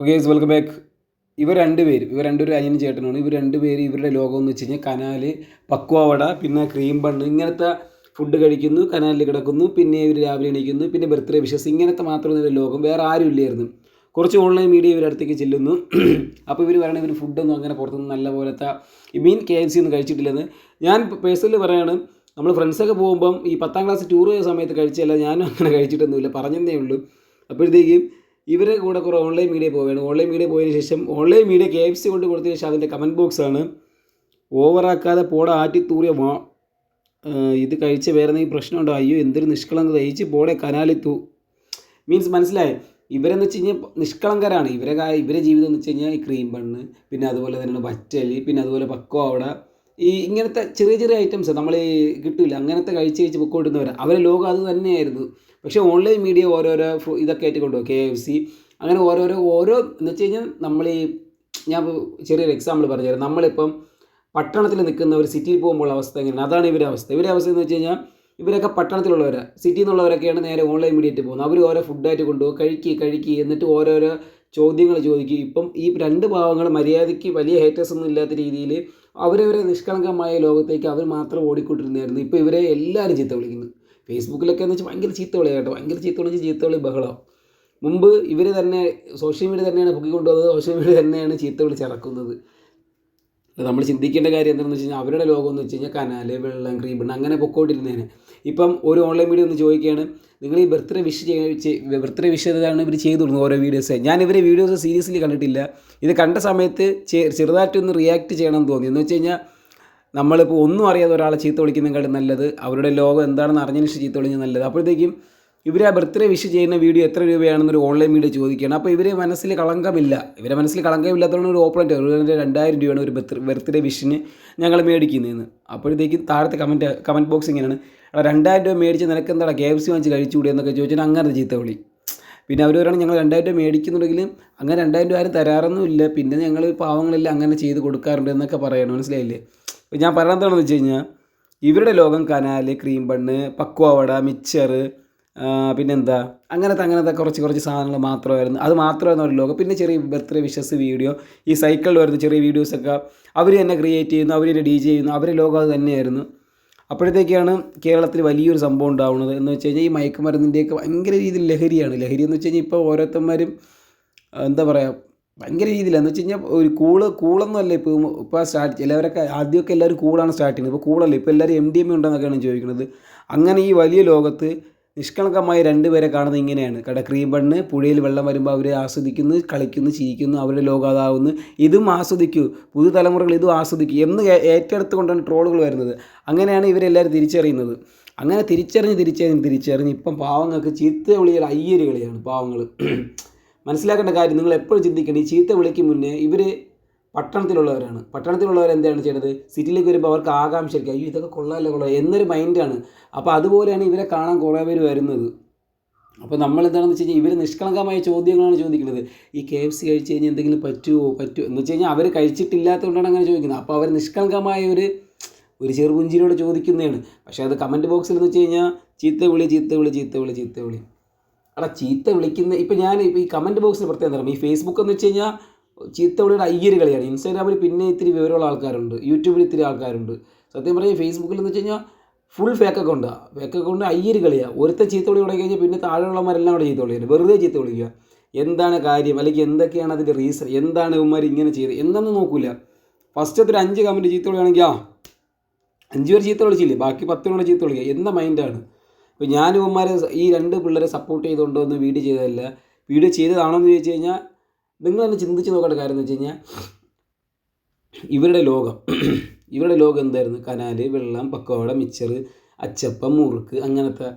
Okay welcome back ഇവർ രണ്ടുപേരും ഇവർ രണ്ടുപേരും അനിയനും ചേട്ടനാണ് ഇവർ രണ്ടുപേരും ഇവരുടെ ലോകം എന്ന് വെച്ച് കഴിഞ്ഞാൽ കനാൽ പക്വാവട പിന്നെ ക്രീം ബണ്ണ് ഇങ്ങനത്തെ ഫുഡ് കഴിക്കുന്നു കനാലിൽ കിടക്കുന്നു പിന്നെ ഇവർ രാവിലെ എണീക്കുന്നു പിന്നെ ബർത്ത്ഡേ വിഷസ് ഇങ്ങനത്തെ മാത്രമാണ് ഇവരുടെ ലോകം വേറെ ആരും ഇല്ലായിരുന്നു. കുറച്ച് ഓൺലൈൻ മീഡിയ ഇവരുടെ അടുത്തേക്ക് ചെല്ലുന്നു. അപ്പോൾ ഇവർ പറയണ ഇവർ ഫുഡൊന്നും അങ്ങനെ പുറത്തുനിന്ന് നല്ല പോലത്തെ മീൻ കെ എഫ് സി ഒന്നും കഴിച്ചിട്ടില്ലെന്ന്. ഞാൻ പേഴ്സണലി പറയാണ് നമ്മൾ ഫ്രണ്ട്സൊക്കെ പോകുമ്പം ഈ പത്താം ക്ലാസ് ടൂർ പോയ സമയത്ത് കഴിച്ചല്ല ഞാനും അങ്ങനെ കഴിച്ചിട്ടൊന്നുമില്ല പറഞ്ഞതേ ഉള്ളൂ. അപ്പോഴത്തേക്കും ഇവരെ കൂടെ കുറേ ഓൺലൈൻ മീഡിയ പോവുകയാണ്. ഓൺലൈൻ മീഡിയ പോയതിന് ശേഷം online media K F C കൊണ്ട് കൊടുത്തതിന് ശേഷം അതിന്റെ കമന്റ് ബോക്സാണ് ഓവറാക്കാതെ പോട ആറ്റി തൂറിയ വാ ഇത് കഴിച്ച് വേറെ എന്തെങ്കിലും പ്രശ്നമുണ്ടോ അയ്യോ എന്തൊരു നിഷ്കളങ്കത. കഴിച്ച് പോടെ തൂ മീൻസ് മനസ്സിലായി? ഇവരെന്ന് വെച്ച് കഴിഞ്ഞാൽ നിഷ്കളങ്കരാണ്. ഇവരെ ഇവരെ ജീവിതം എന്ന് വെച്ച് കഴിഞ്ഞാൽ ഈ ക്രീം ബണ്ണ് പിന്നെ അതുപോലെ തന്നെയാണ് വറ്റലി പിന്നെ അതുപോലെ പക്കോവട ഈ ഇങ്ങനത്തെ ചെറിയ ചെറിയ ഐറ്റംസ് നമ്മൾ കിട്ടില്ല അങ്ങനത്തെ കഴിച്ച് കഴിച്ച് പൊക്കോട്ടുന്നവരാണ് അവരെ ലോകം അത് തന്നെയായിരുന്നു. പക്ഷേ ഓൺലൈൻ മീഡിയ ഓരോരോ ഇതൊക്കെ ആയിട്ട് കൊണ്ടുപോകും. കെ എഫ് സി അങ്ങനെ ഓരോരോ ഓരോ എന്ന് വെച്ച് കഴിഞ്ഞാൽ നമ്മൾ ഈ ഞാൻ ചെറിയൊരു എക്സാമ്പിൾ പറഞ്ഞുതരാം. നമ്മളിപ്പം പട്ടണത്തിൽ നിൽക്കുന്ന ഒരു സിറ്റിയിൽ പോകുമ്പോൾ അവസ്ഥ എങ്ങനെയാണ്? അതാണ് ഇവരുടെ അവസ്ഥ. ഇവരുടെ അവസ്ഥ എന്ന് വെച്ച് കഴിഞ്ഞാൽ ഇവരൊക്കെ പട്ടണത്തിലുള്ളവരാണ് സിറ്റിയിൽ നിന്നുള്ളവരൊക്കെയാണ് നേരെ ഓൺലൈൻ മീഡിയറ്റ് പോകുന്നത്. അവർ ഓരോ ഫുഡായിട്ട് കൊണ്ടുപോകും. കഴിക്കി കഴിക്കി എന്നിട്ട് ഓരോരോ ചോദ്യങ്ങൾ ചോദിക്കും. ഇപ്പം ഈ രണ്ട് ഭാവങ്ങൾ മര്യാദയ്ക്ക് വലിയ ഹേറ്റേഴ്സ് ഒന്നും ഇല്ലാത്ത രീതിയിൽ അവരവരെ നിഷ്കളങ്കമായ ലോകത്തേക്ക് അവർ മാത്രം ഓടിക്കൊണ്ടിരുന്നായിരുന്നു ഇപ്പോൾ ഇവരെ എല്ലാവരും ചീത്ത വിളിക്കുന്നു. ഫേസ്ബുക്കിലൊക്കെ എന്ന് വെച്ചാൽ ഭയങ്കര ചീത്ത വിളി കേട്ടോ. ഭയങ്കര ചീത്ത വിളിച്ച് ചീത്ത വിളി ബഹളം. മുമ്പ് ഇവർ തന്നെ സോഷ്യൽ മീഡിയ തന്നെയാണ് പൊക്കിക്കൊണ്ടുവന്നത്. സോഷ്യൽ മീഡിയ തന്നെയാണ് ചീത്ത വിളിച്ചിറക്കുന്നത് നമ്മൾ ചിന്തിക്കേണ്ട കാര്യം എന്താണെന്ന് വെച്ച് കഴിഞ്ഞാൽ അവരുടെ ലോകം എന്ന് വെച്ച് കഴിഞ്ഞാൽ കനാല് വെള്ളം ക്രീബണ് അങ്ങനെ പൊക്കോട്ടിരുന്നേനെ ഇപ്പം ഒരു ഓൺലൈൻ വീഡിയോ ഒന്ന് ചോദിക്കുകയാണ് നിങ്ങൾ ഈ ബർത്ത്ഡേ വിഷ് ചെയ്യാൻ ബർത്ത്ഡേ വിഷ് ചെയ്തതാണ് ഇവർ ചെയ്തു കൊടുക്കുന്നത് ഓരോ വീഡിയോസ്? ഞാൻ ഇവരെ വീഡിയോസ് സീരിയസ്ലി കണ്ടിട്ടില്ല. ഇത് കണ്ട സമയത്ത് ചെറുതായിട്ടൊന്ന് റിയാക്ട് ചെയ്യണം എന്ന് തോന്നി. എന്ന് വെച്ച് കഴിഞ്ഞാൽ നമ്മളിപ്പോൾ ഒന്നും അറിയാതെ ഒരാളെ ചീത്ത വിളിക്കുന്നതിനേക്കാൾ നല്ലത്. അവരുടെ ലോകം എന്താണെന്ന് അറിഞ്ഞതിന് ശേഷം ചീത്ത വിളിക്കുന്നത് നല്ലത്. അപ്പോഴത്തേക്കും ഇവർ ആ ബർത്ത്ഡേ വിഷ് ചെയ്യുന്ന വീഡിയോ എത്ര രൂപയാണെന്നൊരു ഓൺലൈൻ വീഡിയോ ചോദിക്കുകയാണ്. അപ്പോൾ ഇവരെ മനസ്സിൽ കളങ്കമില്ല. ഇവരെ മനസ്സിൽ കളങ്കമില്ലാത്തതുകൊണ്ട് ഒരു ഓപ്പറേറ്റ് ഒരു രണ്ടായിരം രൂപയാണ് ഒരു ബർത്ത്ഡേ വിഷിന് ഞങ്ങൾ മേടിക്കുന്നതെന്ന്. അപ്പോഴത്തേക്കും താഴത്തെ കമന്റ് കമന്റ് ബോക്സ് ഇങ്ങനെയാണ്. എടാ രണ്ടായിരം രൂപ മേടിച്ച് നിനക്ക് എന്താ കെ എഫ് സി വാങ്ങിച്ച് കഴിച്ചുകൂടി എന്നൊക്കെ ചോദിച്ചാൽ അങ്ങനെ ചീത്ത വിളി. പിന്നെ അവർ പറയുകയാണ് ഞങ്ങൾ രണ്ടായിരം രൂപ മേടിക്കുന്നുണ്ടെങ്കിലും അങ്ങനെ രണ്ടായിരം രൂപ ആരും തരാറൊന്നുമില്ല. പിന്നെ ഞങ്ങൾ പാവങ്ങളെല്ലാം അങ്ങനെ ചെയ്ത് കൊടുക്കാറുണ്ട് എന്നൊക്കെ പറയണം. മനസ്സിലായില്ലേ? ഞാൻ പറയുന്നത് എന്താണെന്ന് വെച്ച് കഴിഞ്ഞാൽ ഇവരുടെ ലോകം കനാല് ക്രീം ബണ്ണ് പക്വാവട മിച്ചർ പിന്നെന്താ അങ്ങനത്തെ അങ്ങനത്തെ കുറച്ച് കുറച്ച് സാധനങ്ങൾ മാത്രമായിരുന്നു. അത് മാത്രമായിരുന്നു അവരുടെ ലോകം. പിന്നെ ചെറിയ ബർത്ത്ഡേ വിഷസ് വീഡിയോ ഈ സൈക്കിളിൽ വരുന്ന ചെറിയ വീഡിയോസൊക്കെ അവർ തന്നെ ക്രിയേറ്റ് ചെയ്യുന്നു അവർ തന്നെ ഡി ജെ ചെയ്യുന്നു അവരുടെ ലോകം അത് തന്നെയായിരുന്നു. അപ്പോഴത്തേക്കാണ് കേരളത്തിൽ വലിയൊരു സംഭവം ഉണ്ടാവുന്നത്. എന്ന് വെച്ച് കഴിഞ്ഞാൽ ഈ മയക്കുമരുന്നിന്റെയൊക്കെ ഭയങ്കര രീതിയിൽ ലഹരിയാണ്. ലഹരി എന്ന് വെച്ച് കഴിഞ്ഞാൽ ഇപ്പോൾ ഓരോരുത്തന്മാരും എന്താ പറയുക ഭയങ്കര രീതിയിലാണ് എന്ന് വെച്ച് കഴിഞ്ഞാൽ ഒരു കൂൾ കൂളൊന്നുമല്ല ഇപ്പോൾ ഇപ്പോൾ സ്റ്റാർട്ട് ചിലവരൊക്കെ ആദ്യമൊക്കെ എല്ലാവരും കൂളാണ് സ്റ്റാർട്ട് ചെയ്യുന്നത്. ഇപ്പോൾ കൂളല്ല? ഇപ്പോൾ എല്ലാവരും എം ഡി എം ഉണ്ടെന്നൊക്കെയാണ് ചോദിക്കുന്നത്. അങ്ങനെ ഈ വലിയ ലോകത്ത് നിഷ്കളങ്കമായി രണ്ടുപേരെ കാണുന്നത് ഇങ്ങനെയാണ്. കട ക്രീം ബണ്ണ് പുഴയിൽ വെള്ളം വരുമ്പോൾ അവരെ ആസ്വദിക്കുന്നു കളിക്കുന്നു ചിരിക്കുന്നു അവരുടെ ലോകം അതാവുന്നു ഇതും ആസ്വദിക്കൂ. പുതുതലമുറകൾ ഇതും ആസ്വദിക്കൂ. എന്ന് ഏറ്റെടുത്ത് കൊണ്ടാണ് ട്രോളുകൾ വരുന്നത്. അങ്ങനെയാണ് ഇവരെല്ലാവരും തിരിച്ചറിയുന്നത്. അങ്ങനെ തിരിച്ചറിഞ്ഞ് തിരിച്ചറിഞ്ഞ് തിരിച്ചറിഞ്ഞ് ഇപ്പം പാവങ്ങൾക്ക് ചീത്ത വിളികൾ അയ്യര് കളിയാണ് പാവങ്ങൾ മനസ്സിലാക്കേണ്ട കാര്യം നിങ്ങൾ എപ്പോഴും ചിന്തിക്കണം ഈ ചീത്ത വിളിക്ക് മുന്നേ ഇവർ പട്ടണത്തിലുള്ളവരാണ്. പട്ടണത്തിലുള്ളവർ എന്താണ് ചെയ്യുന്നത് സിറ്റിയിലേക്ക് വരുമ്പോൾ അവർക്ക് ആകാംക്ഷയ്ക്ക് അയ്യോ ഇതൊക്കെ കൊള്ളാമല്ലോ കൊള്ളാം എന്നൊരു മൈൻഡാണ് അപ്പോൾ അതുപോലെയാണ് ഇവരെ കാണാൻ കുറേ പേര് വരുന്നത്. അപ്പോൾ നമ്മൾ എന്താണെന്ന് വെച്ച് കഴിഞ്ഞാൽ ഇവർ നിഷ്കളങ്കമായ ചോദ്യങ്ങളാണ് ചോദിക്കുന്നത്. ഈ കെ എഫ് സി കഴിച്ച് കഴിഞ്ഞാൽ എന്തെങ്കിലും പറ്റുമോ പറ്റുമോ എന്ന് വെച്ച് കഴിഞ്ഞാൽ അവർ കഴിച്ചിട്ടില്ലാത്തതുകൊണ്ടാണ് അങ്ങനെ ചോദിക്കുന്നത്. അപ്പോൾ അവർ നിഷ്കളങ്കമായ ഒരു ഒരു ചെറുപുഞ്ചിനോട് ചോദിക്കുന്നതാണ്. പക്ഷേ അത് കമന്റ് ബോക്സിൽ എന്ന് വെച്ച് കഴിഞ്ഞാൽ ചീത്ത വിളി ചീത്ത വിളി ചീത്ത വിളി ചീത്ത വിളി. എടാ ചീത്ത വിളിക്കുന്ന ഇപ്പം ഞാൻ ഇപ്പോൾ ഈ കമന്റ് ബോക്സിന് പ്രത്യേകം തരാം. ഈ ഫേസ്ബുക്ക് എന്ന് വെച്ച് കഴിഞ്ഞാൽ ചീത്ത വിളിയുടെ അയ്യര് കളിയാണ്. ഇൻസ്റ്റാഗ്രാമിൽ പിന്നെ ഇത്തിരി വിവരമുള്ള ആൾക്കാരുണ്ട്. യൂട്യൂബിൽ ഇത്തിരി ആൾക്കാരുണ്ട്. സത്യം പറഞ്ഞാൽ ഫേസ്ബുക്കിൽ എന്ന് വെച്ച് കഴിഞ്ഞാൽ ഫുൾ ഫേക്ക് അക്കൗണ്ടാണ് ഫേക്ക് അക്കൗണ്ട് അയ്യര് കളിയാണ് ഒരുത്തെ ചീത്ത വിളി തുടങ്ങി കഴിഞ്ഞാൽ പിന്നെ താഴെയുള്ളവരെല്ലാം കൂടെ ചീത്ത വിളിക്കുക വെറുതെ ചീത്ത വിളിക്കുക. എന്താണ് കാര്യം? അല്ലെങ്കിൽ എന്തൊക്കെയാണ് അതിന്റെ റീസൺ എന്താണ് ഇവന്മാർ ഇങ്ങനെ ചെയ്തത്? എന്താണെന്ന് നോക്കില്ല ഫസ്റ്റത്തെ ഒരു അഞ്ച് കമന്റ് ചീത്ത വിളിയാണെങ്കിൽ ആ അഞ്ച് പേര് ചീത്ത വിളിച്ചില്ലേ? ബാക്കി പത്ത് പേരുടെ ചീത്ത വിളിക്കുക. എന്താ മൈൻഡാണ് ഇപ്പോൾ ഞാൻ ഇവന്മാരെ ഈ രണ്ട് പിള്ളേരെ സപ്പോർട്ട് ചെയ്തുകൊണ്ടോ എന്ന് വീഡിയോ ചെയ്തതല്ല. വീഡിയോ ചെയ്തതാണോ എന്ന് ചോദിച്ചു കഴിഞ്ഞാൽ നിങ്ങൾ തന്നെ ചിന്തിച്ച് നോക്കേണ്ട കാര്യം എന്ന് വെച്ച് കഴിഞ്ഞാൽ ഇവരുടെ ലോകം ഇവരുടെ ലോകം എന്തായിരുന്നു? കനാല് വെള്ളം പക്കോട മിച്ചർ അച്ചപ്പം മുറുക്ക് അങ്ങനത്തെ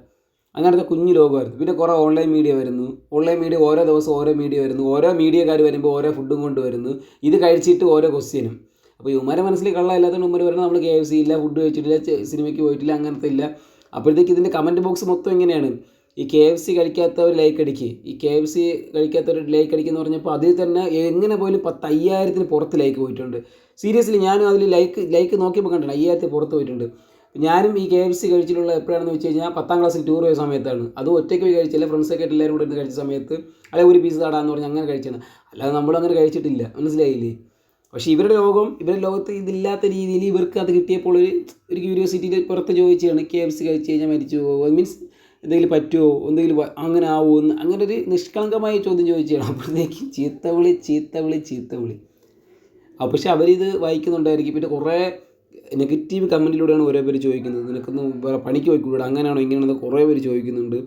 അങ്ങനത്തെ കുഞ്ഞു ലോകമായിരുന്നു. പിന്നെ കുറേ ഓൺലൈൻ മീഡിയ വരുന്നു. ഓൺലൈൻ മീഡിയ ഓരോ ദിവസം ഓരോ മീഡിയ വരുന്നു. ഓരോ മീഡിയക്കാർ വരുമ്പോൾ ഓരോ ഫുഡും കൊണ്ടുവരുന്നു ഇത് കഴിച്ചിട്ട് ഓരോ ക്വസ്റ്റ്യനും അപ്പോൾ ഇവന്മാരെ മനസ്സിൽ കള്ളമില്ലാത്തതുകൊണ്ട് ഉമ്മർ പറയുന്നത് നമ്മൾ കെ എഫ് സി ഇല്ല ഫുഡ് കഴിച്ചിട്ടില്ല സിനിമയ്ക്ക് പോയിട്ടില്ല അങ്ങനത്തെ ഇല്ല. അപ്പോഴത്തേക്ക് ഇതിന്റെ കമന്റ് ബോക്സ് മൊത്തം ഇങ്ങനെയാണ്. ഈ കെ എഫ് സി കഴിക്കാത്തവർ ലൈക്ക് അടിക്കുക ഈ കെ എഫ് സി കഴിക്കാത്തവർ ലൈക്ക് അടിക്കുക എന്ന് പറഞ്ഞപ്പോൾ അതിൽ തന്നെ എങ്ങനെ പോലും പത്ത് അയ്യായിരത്തിന് പുറത്ത് ലൈക്ക് പോയിട്ടുണ്ട്. സീരിയസ്ലി ഞാനും അതിൽ ലൈക്ക് ലൈക്ക് നോക്കിയപ്പോൾ കണ്ടിട്ടുണ്ട് അയ്യായിരത്തിന് പുറത്ത് പോയിട്ടുണ്ട്. ഞാനും ഈ കെ എഫ് സി കഴിച്ചിട്ടുള്ള എപ്പോഴാണെന്ന് വെച്ച് കഴിഞ്ഞാൽ പത്താം ക്ലാസ്സിൽ ടൂർ പോയ സമയത്താണ്. അത് ഒറ്റയ്ക്ക് പോയി കഴിച്ചില്ല ഫ്രണ്ട്സൊക്കെ ആയിട്ട് എല്ലാവരും കൂടെ കഴിച്ച സമയത്ത്. അല്ലെങ്കിൽ ഒരു പീസ് താടാന്ന് പറഞ്ഞ് അങ്ങനെ കഴിച്ചാണ് അല്ലാതെ നമ്മളങ്ങനെ കഴിച്ചിട്ടില്ല. മനസ്സിലായില്ലേ? പക്ഷേ ഇവരുടെ ലോകം ഇവരുടെ ലോകത്ത് ഇതില്ലാത്ത രീതിയിൽ ഇവർക്ക് അത് കിട്ടിയപ്പോൾ ഒരു ഒരു ക്യൂരിയോസിറ്റിയിൽ പുറത്ത് ചോദിച്ചാണ് കെ എഫ് സി കഴിച്ച് കഴിഞ്ഞാൽ മരിച്ചു പോകുമോ? മീൻസ് എന്തെങ്കിലും പറ്റുമോ? എന്തെങ്കിലും അങ്ങനെ ആവുമോ എന്ന് അങ്ങനെ ഒരു നിഷ്കളങ്കമായ ചോദ്യം ചോദിച്ചാണ് അപ്പോഴത്തേക്ക് ചീത്തവിളി ചീത്തവിളി ചീത്തവിളി ആ പക്ഷെ അവരിത് വായിക്കുന്നുണ്ടായിരിക്കും. പിന്നെ കുറേ നെഗറ്റീവ് കമന്റിലൂടെയാണ് ഓരോ പേര് ചോദിക്കുന്നത്. നിനക്കൊന്ന് വേറെ പണിക്ക് പോയിക്കൂടെ? അങ്ങനെയാണോ ഇങ്ങനെയാണോ കുറേ പേര് ചോദിക്കുന്നുണ്ട്.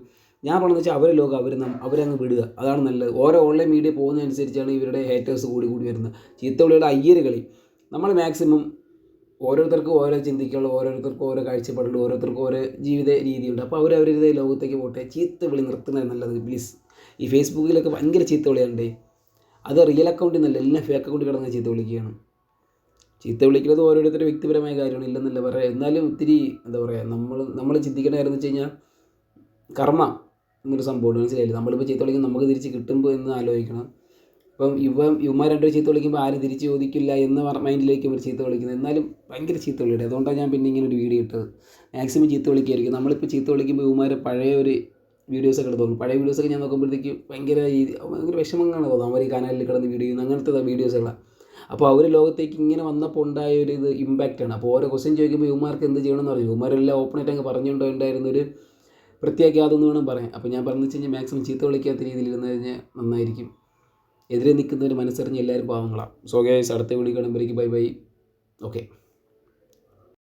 ഞാൻ പറഞ്ഞത് വെച്ചാൽ അവരെ ലോകം അവർ അവരങ്ങ് വിടുക. അതാണ് നല്ലത്. ഓരോ ഓൺലൈൻ മീഡിയ പോകുന്നതനുസരിച്ചാണ് ഇവരുടെ ഹേറ്റേഴ്സ് കൂടി കൂടി വരുന്നത്. ചീത്തവിളിയുടെ അയ്യര് കളി. നമ്മൾ മാക്സിമം ഓരോരുത്തർക്കും ഓരോ ചിന്തിക്കുള്ള ഓരോരുത്തർക്കും ഓരോ കാഴ്ചപ്പാടുണ്ട് ഓരോരുത്തർക്കും ഓരോ ജീവിത രീതിയുണ്ട്. അപ്പോൾ അവർ അവരുടെ ലോകത്തേക്ക് പോട്ടെ. ചീത്ത വിളി നിർത്തുന്നത് നല്ലത്. പ്ലീസ് ഈ ഫേസ്ബുക്കിലൊക്കെ ഭയങ്കര ചീത്ത വിളിയുണ്ട് അത് റിയൽ അക്കൗണ്ടിൽ നിന്നല്ല എല്ലാം ഫേക്ക് അക്കൗണ്ടിൽ കിടന്ന് ചീത്ത വിളിക്കുകയാണ് ചീത്ത വിളിക്കുന്നത് ഓരോരുത്തരുടെ വ്യക്തിപരമായ കാര്യമാണ്. ഇല്ലെന്നല്ല പറയാം. എന്നാലും ഒത്തിരി എന്താ പറയുക നമ്മൾ നമ്മൾ ചിന്തിക്കേണ്ട കാര്യം എന്ന് വെച്ച് കഴിഞ്ഞാൽ കർമ്മ. എന്നൊരു സംഭവമുണ്ട് മനസ്സിലായില്ലേ? നമ്മളിപ്പോൾ ചീത്ത വിളിക്കുമ്പോൾ നമുക്ക് തിരിച്ച് കിട്ടുമ്പോൾ എന്ന് ആലോചിക്കണം. ഇപ്പം ഇവ ഇവന്മാർ രണ്ടുപേർ ചീത്ത വിളിക്കുമ്പോൾ ആരും തിരിച്ച് ചോദിക്കില്ല എന്ന മൈൻഡിലേക്ക് ഇവർ ചീത്ത വിളിക്കുന്നത് എന്നാലും ഭയങ്കര ചീത്ത വിളിയുടെ അതുകൊണ്ടാണ് ഞാൻ പിന്നെ ഇങ്ങനെ ഒരു വീഡിയോ ഇട്ടത്. മാക്സിമം ചീത്ത വിളിക്കായിരിക്കും. നമ്മളിപ്പോൾ ചീത്ത വിളിക്കുമ്പോൾ ഇവന്മാർ പഴയ ഒരു വീഡിയോസൊക്കെ എടുത്തു പഴയ വീഡിയോസൊക്കെ ഞാൻ നോക്കുമ്പോഴത്തേക്ക് ഭയങ്കര ഭയങ്കര വിഷമങ്ങളാണ് തോന്നുന്നത്. അവർ ഈ കനാലിൽ കിടന്ന് വീഡിയോ അങ്ങനത്തെ വീഡിയോസുകളാണ് അപ്പോൾ അവർ ലോകത്തേക്ക് ഇങ്ങനെ വന്നപ്പോൾ ഉണ്ടായ ഒരു ഇത് ഇമ്പാക്റ്റാണ് അപ്പോൾ ഓരോ ക്വസ്റ്റ്യൻ ചോദിക്കുമ്പോൾ ഇവന്മാർക്ക് എന്ത് ചെയ്യണമെന്ന് പറഞ്ഞു ഇവന്മാരെല്ലാം ഓപ്പണായിട്ട് അങ്ങ് പറഞ്ഞുകൊണ്ടുണ്ടായിരുന്ന ഒരു പ്രത്യേകാതെന്ന് വേണം പറയാം അപ്പോൾ ഞാൻ പറഞ്ഞു വെച്ച് കഴിഞ്ഞാൽ മാക്സിമം ചീത്ത വിളിക്കാത്ത രീതിയിൽ ഇരുന്ന് കഴിഞ്ഞാൽ നന്നായിരിക്കും. എതിരെ നിൽക്കുന്നവർ മനസ്സറിഞ്ഞ് എല്ലാവരും പാവങ്ങളാണ് സോ ഗേസ് അടുത്ത വീഡിയോ കാണുമ്പോഴേക്ക് ബൈ ബൈ ഓക്കെ